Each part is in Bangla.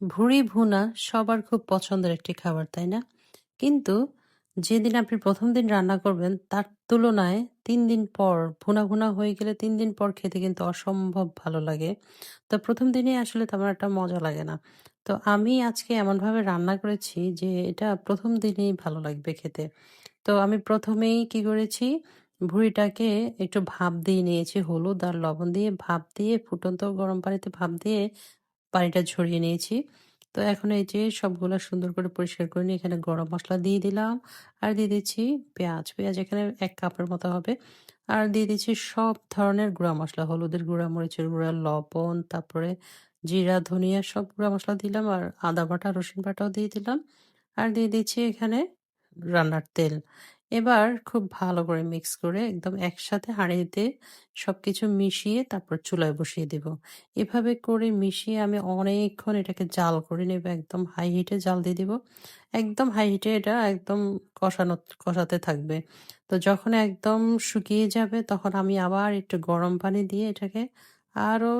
ভুঁড়ি ভুনা সবার খুব পছন্দের একটি খাবার, তাই না? কিন্তু যেদিন আপনি প্রথম দিন রান্না করবেন তার তুলনায় তিন দিন পর ভুনা, ভুনা হয়ে গেলে তিন দিন পর খেতে কিন্তু অসম্ভব ভালো লাগে। তো প্রথম দিনেই আসলে তেমন একটা মজা লাগে না। তো আমি আজকে এমনভাবে রান্না করেছি যে এটা প্রথম দিনেই ভালো লাগবে খেতে। তো আমি ১ম এই কি করেছি, ভুঁড়িটাকে একটু ভাপ দিয়ে নিয়েছি হলুদ আর লবণ দিয়ে ভাপ দিয়ে ফুটন্ত গরম পানিতে ভাপ দিয়ে পানিটা ঝরিয়ে নিয়েছি। তো এখন এই যে সবগুলো সুন্দর করে পরিষ্কার করে নিয়ে এখানে গরম মশলা দিয়ে দিলাম। আর দিয়ে দিচ্ছি পেঁয়াজ। পেঁয়াজ এখানে এক কাপের মতো হবে। আর দিয়ে দিচ্ছি সব ধরনের গুঁড়া মশলা হলুদের গুঁড়া, মরিচের গুঁড়া, লবণ, তারপরে জিরা, ধনিয়া সব গুঁড়া মশলা দিলাম। আর আদা বাটা, রসুন বাটাও দিয়ে দিলাম। আর দিয়ে দিচ্ছি এখানে রান্নার তেল। এবার খুব ভালো করে মিক্স করে একদম একসাথে হাঁড়িতে সবকিছু মিশিয়ে তারপর চুলায় বসিয়ে দেব। এভাবে করে মিশিয়ে আমি অনেকক্ষণ এটাকে জাল করে নেব। একদম হাই হিটে জাল দিয়ে দিব। একদম হাই হিটে এটা একদম কষানো, কষাতে থাকবে। তো যখন একদম শুকিয়ে যাবে তখন আমি আবার একটু গরম পানি দিয়ে এটাকে আরও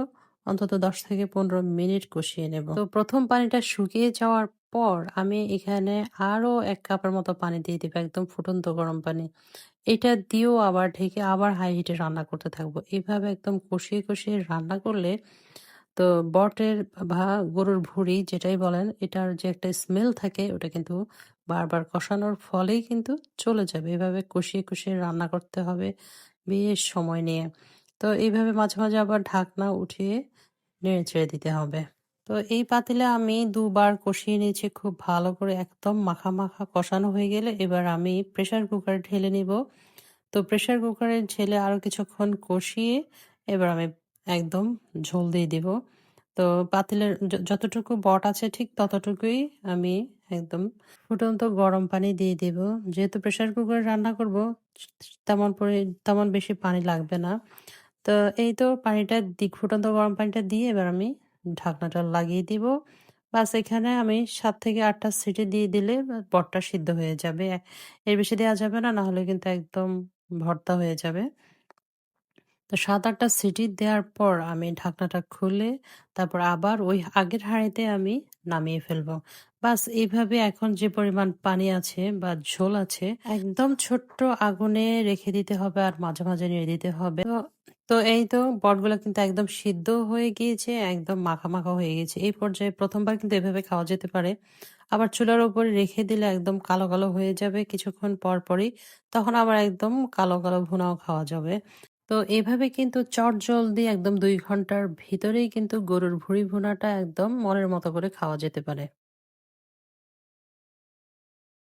অন্তত ১০ থেকে ১৫ মিনিট কষিয়ে নেব। তো প্রথম পানিটা শুকিয়ে যাওয়ার পর আমি এখানে আরও এক কাপের মতো পানি দিয়ে দেবো একদম ফুটন্ত গরম পানি। এটা দিয়েও আবার ঢেকে আবার হাই হিটে রান্না করতে থাকব। এভাবে একদম কষিয়ে, কষিয়ে রান্না করলে তো বটের বা গরুর ভুঁড়ি যেটাই বলেন এটার যে একটা স্মেল থাকে ওটা কিন্তু বারবার কষানোর ফলেই কিন্তু চলে যাবে। এভাবে কষিয়ে, কষিয়ে রান্না করতে হবে বেশ সময় নিয়ে। তো এইভাবে মাঝে, মাঝে আবার ঢাকনা উঠিয়ে নেড়ে ছেড়ে দিতে হবে। তো এই পাতিলে আমি দুবার কষিয়ে নিয়েছি খুব ভালো করে একদম মাখা, মাখা কষানো হয়ে গেলে এবার আমি প্রেশার কুকারে ঢেলে নিব। তো প্রেসার কুকারে ঢেলে আরও কিছুক্ষণ কষিয়ে এবার আমি একদম ঝোল দিয়ে দিব। তো পাতিলের যতটুকু বট আছে ঠিক ততটুকুই আমি একদম ফুটন্ত গরম পানি দিয়ে দিব। যেহেতু প্রেশার কুকারে রান্না করব তেমন পরি তেমন বেশি পানি লাগবে না। তো এই তো পানিটা ফুটন্ত গরম পানিটা দিয়ে এবার আমি ঢাকনাটা লাগিয়ে দিব। বাস এখানে আমি ৭ থেকে ৮ টা সিটি দিয়ে দিলে বটটা সিদ্ধ হয়ে যাবে। এর বেশি দেওয়া যাবে না, না হলে কিন্তু একদম ভর্তা হয়ে যাবে। তো ৭-৮ টা সিটি দেওয়ার পর আমি ঢাকনাটা খুলে তারপর আবার ওই আগের হাঁড়িতে আমি নামিয়ে ফেলব। বাস এইভাবে এখন যে পরিমাণ পানি আছে বা ঝোল আছে একদম ছোট্ট আগুনে রেখে দিতে হবে আর মাঝে, মাঝে নিয়ে দিতে হবে। তো তো এই তো বটগুলো কিন্তু একদম সিদ্ধ হয়ে গিয়েছে, একদম মাখা, মাখা হয়ে গেছে। এই পর্যায়ে প্রথমবার কিন্তু এভাবে খাওয়া যেতে পারে। আবার চুলার উপরে রেখে দিলে একদম কালো, কালো হয়ে যাবে কিছুক্ষণ পর পরই। তখন আবার একদম কালো, কালো ভুনাও খাওয়া যাবে। তো এভাবে কিন্তু চটজলদি একদম দুই ঘণ্টার ভিতরেই কিন্তু গরুর ভুঁড়ি ভুনাটা একদম মনের মতো করে খাওয়া যেতে পারে।